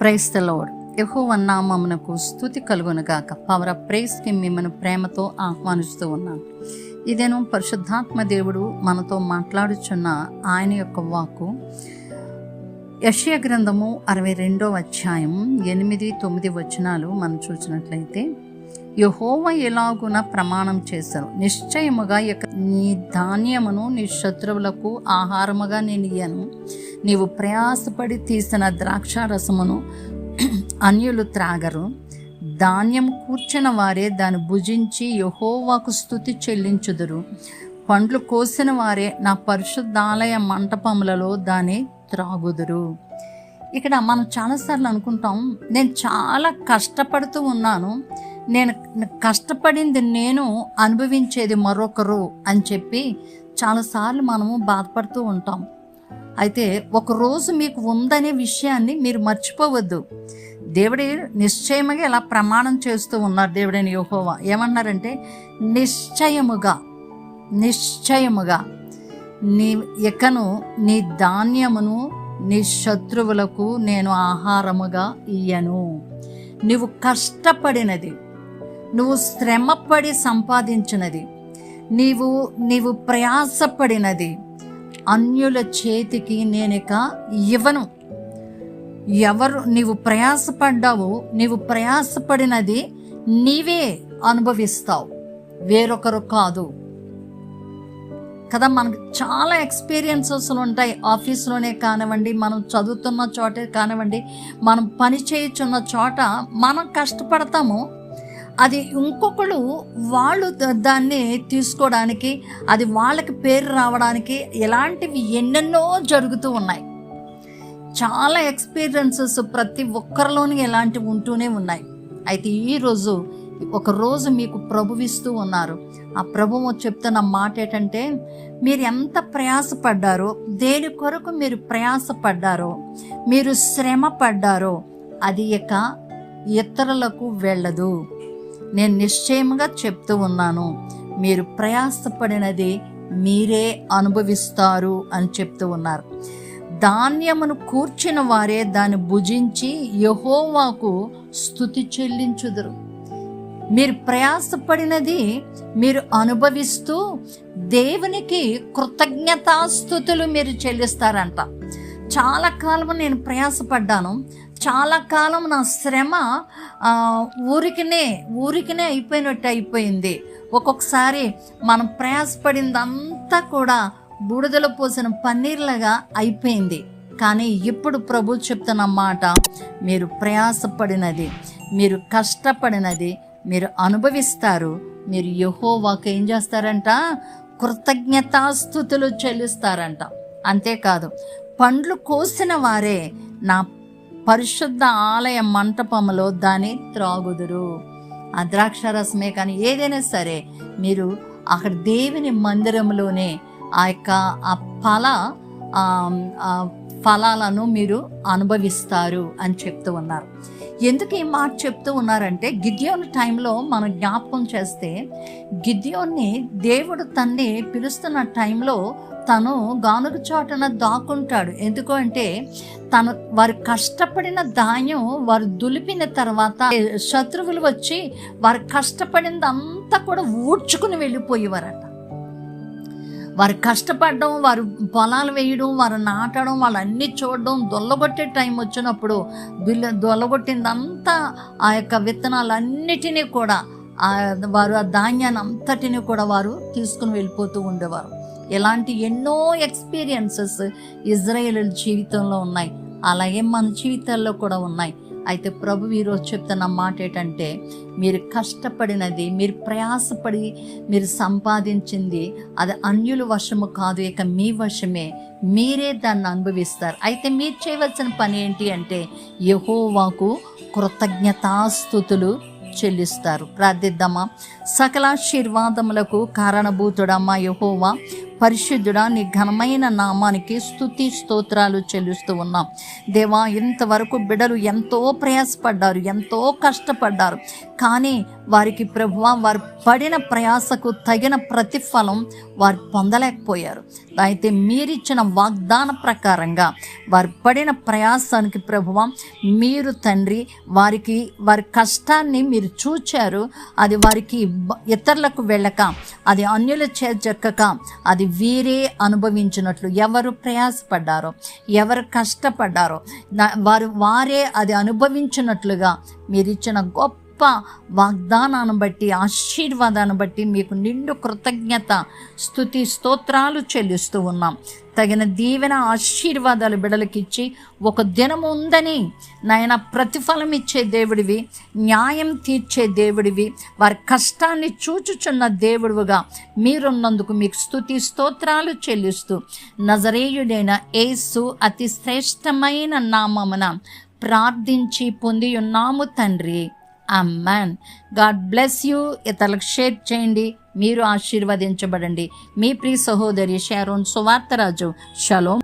Price the load యహోవ నామమునకు స్థుతి కలుగునుగాక. పవర్ ప్రేస్కి ప్రైస్కి మిమ్మల్ని ప్రేమతో ఆహ్వానిస్తూ ఉన్నాను. ఇదేను పరిశుద్ధాత్మ దేవుడు మనతో మాట్లాడుచున్న ఆయన యొక్క వాక్కు. యషయ గ్రంథము అరవై రెండో అధ్యాయం ఎనిమిది తొమ్మిది వచనాలు మనం చూసినట్లయితే యహోవ ఎలాగున ప్రమాణం చేశాను? నిశ్చయముగా ఇక నీ ధాన్యమును నీ శత్రువులకు ఆహారముగా నేను ఇయ్యను. నీవు ప్రయాసపడి తీసిన ద్రాక్ష రసమును అన్యులు త్రాగరు. ధాన్యం కూర్చిన వారే దాన్ని భుజించి యహోవాకు స్థుతి చెల్లించుదురు. పండ్లు కోసిన వారే నా పరిశుద్ధాలయ మంటపములలో దాన్ని త్రాగుదురు. ఇక్కడ మనం చాలాసార్లు అనుకుంటాం నేను చాలా కష్టపడుతూ ఉన్నాను నేను కష్టపడింది నేను అనుభవించేది మరొకరు అని చెప్పి చాలాసార్లు మనము బాధపడుతూ ఉంటాం. అయితే ఒకరోజు మీకు ఉందనే విషయాన్ని మీరు మర్చిపోవద్దు. దేవుడి నిశ్చయముగా ఇలా ప్రమాణం చేస్తూ ఉన్నారు దేవుడైన యోహోవా. ఏమన్నారంటే నిశ్చయముగా నిశ్చయముగా నీ ఇకను నీ ధాన్యమును నీ శత్రువులకు నేను ఆహారముగా ఇయ్యను. నువ్వు కష్టపడినది నువ్వు శ్రమపడి సంపాదించినది. నీవు నీవు ప్రయాసపడినది. అన్యుల చేతికి నేనిక ఇవ్వను. ఎవరు నీవు ప్రయాసపడ్డావు నీవు ప్రయాసపడినది నీవే అనుభవిస్తావు. వేరొకరు కాదు. కదా మనకు చాలా ఎక్స్పీరియన్సెస్లు ఉంటాయి. ఆఫీస్లోనే కానివ్వండి మనం చదువుతున్న చోటే కానివ్వండి మనం పని చేయుచున్న చోట మనం కష్టపడతాము. అది ఇంకొకళ్ళు వాళ్ళు దాన్ని తీసుకోవడానికి అది వాళ్ళకి పేరు రావడానికి ఇలాంటివి ఎన్నెన్నో జరుగుతూ ఉన్నాయి. చాలా ఎక్స్పీరియన్సెస్ ప్రతి ఒక్కరిలోని ఇలాంటివి ఉంటూనే ఉన్నాయి. అయితే ఈరోజు ఒకరోజు మీకు ప్రభువిస్తూ ఉన్నారు. ఆ ప్రభువు చెప్తున్న మాట ఏంటంటే మీరు ఎంత ప్రయాసపడ్డారో దేని కొరకు మీరు ప్రయాసపడ్డారో మీరు శ్రమ పడ్డారో అది ఇక ఇతరులకు వెళ్ళదు. నేను నిశ్చయంగా చెప్తూ ఉన్నాను. మీరు ప్రయాసపడినది మీరే అనుభవిస్తారు అని చెప్తూ ఉన్నారు. ధాన్యమును కూర్చిన వారే దాన్ని భుజించి యహోవాకు స్థుతి చెల్లించుదురు. మీరు ప్రయాసపడినది మీరు అనుభవిస్తూ దేవునికి కృతజ్ఞతాస్థుతులు మీరు చెల్లిస్తారంట. చాలా కాలం నేను ప్రయాసపడ్డాను. చాలా కాలం నా శ్రమ ఊరికినే ఊరికినే అయిపోయినట్టు అయిపోయింది. ఒక్కొక్కసారి మనం ప్రయాసపడిందంతా కూడా బూడిదల పోసిన పన్నీర్లాగా అయిపోయింది. కానీ ఇప్పుడు ప్రభు చెప్తున్న మాట మీరు ప్రయాసపడినది మీరు కష్టపడినది మీరు అనుభవిస్తారు. మీరు యహోవాకు ఏం చేస్తారంట? కృతజ్ఞతాస్థుతులు చెల్లిస్తారంట. అంతేకాదు పండ్లు కోసిన వారే నా పరిశుద్ధ ఆలయ మంటపములో దాన్ని త్రాగుదురు. ఆ ద్రాక్షరసమే కానీ ఏదైనా సరే మీరు అక్కడ దేవుని మందిరంలోనే ఆ యొక్క ఆ ఫల ఫలాలను మీరు అనుభవిస్తారు అని చెప్తూ ఉన్నారు. ఎందుకు ఈ మాట చెప్తూ ఉన్నారంటే గిద్యోన్ టైంలో మనం జ్ఞాపకం చేస్తే గిద్యోన్ని దేవుడు తన్ని పిలుస్తున్న టైంలో తను గానుగ చోటన దాక్కుంటాడు. ఎందుకు అంటే తను వారు కష్టపడిన ధాన్యం వారు దులిపిన తర్వాత శత్రువులు వచ్చి వారు కష్టపడిందంతా కూడా ఊడ్చుకుని వెళ్ళిపోయేవారట. వారు కష్టపడడం వారు పొలాలు వేయడం వారు నాటడం వాళ్ళు అన్నీ చూడడం దొల్లగొట్టే టైం వచ్చినప్పుడు దుల్ల దొల్లగొట్టిందంతా ఆ యొక్క విత్తనాలన్నిటినీ కూడా వారు ఆ ధాన్యాన్ని అంతటిని కూడా వారు తీసుకుని వెళ్ళిపోతూ ఉండేవారు. ఇలాంటి ఎన్నో ఎక్స్పీరియన్సెస్ ఇజ్రాయేల్ జీవితంలో ఉన్నాయి. అలాగే మన జీవితాల్లో కూడా ఉన్నాయి. అయితే ప్రభు ఈరోజు చెప్తున్న మాట ఏంటంటే మీరు కష్టపడినది మీరు ప్రయాసపడి మీరు సంపాదించింది అది అన్యుల వశము కాదు ఇక మీ వశమే. మీరే దాన్ని అనుభవిస్తారు. అయితే మీరు చేయవలసిన పని ఏంటి అంటే యహోవాకు కృతజ్ఞతాస్థుతులు చెల్లిస్తారు. ప్రార్థిద్దామా? సకలాశీర్వాదములకు కారణభూతుడమ్మా యహోవా. పరిశుద్ధుడా నీ ఘనమైన నామానికి స్థుతి స్తోత్రాలు చెల్లిస్తూ ఉన్నాం. దేవా ఇంతవరకు బిడలు ఎంతో ప్రయాసపడ్డారు ఎంతో కష్టపడ్డారు. కానీ వారికి ప్రభువ వారు పడిన ప్రయాసకు తగిన ప్రతిఫలం వారు పొందలేకపోయారు. అయితే మీరిచ్చిన వాగ్దాన ప్రకారంగా వారు పడిన ప్రయాసానికి ప్రభువ మీరు తండ్రి వారికి వారి కష్టాన్ని మీరు చూచారు. అది వారికి ఇతరులకు వెళ్ళక అది అన్యుల చేజక్కక అది వీరే అనుభవించినట్లు ఎవరు ప్రయాసపడ్డారో ఎవరు కష్టపడ్డారో వారు వారే అది అనుభవించినట్లుగా మీరు ఇచ్చిన గొప్ప వాగ్దానాన్ని బట్టి ఆశీర్వాదాన్ని బట్టి మీకు నిండు కృతజ్ఞత స్థుతి స్తోత్రాలు చెల్లిస్తూ ఉన్నాం. తగిన దీవెన ఆశీర్వాదాలు బిడలకిచ్చి ఒక దినం ఉందని నాయన ప్రతిఫలం ఇచ్చే దేవుడివి న్యాయం తీర్చే దేవుడివి వారి కష్టాన్ని చూచుచున్న దేవుడుగా మీరున్నందుకు మీకు స్థుతి స్తోత్రాలు చెల్లిస్తూ నజరేయుడైన ఏసు అతి శ్రేష్టమైన నామమున ప్రార్థించి పొంది ఉన్నాము తండ్రి. అమ్మాన్ గాడ్ బ్లెస్ యూ ఇతరులకు షేర్ చేయండి. మీరు ఆశీర్వదించబడండి. మీ ప్రియ సహోదరి షారోన్ సువార్తరాజు. షలోం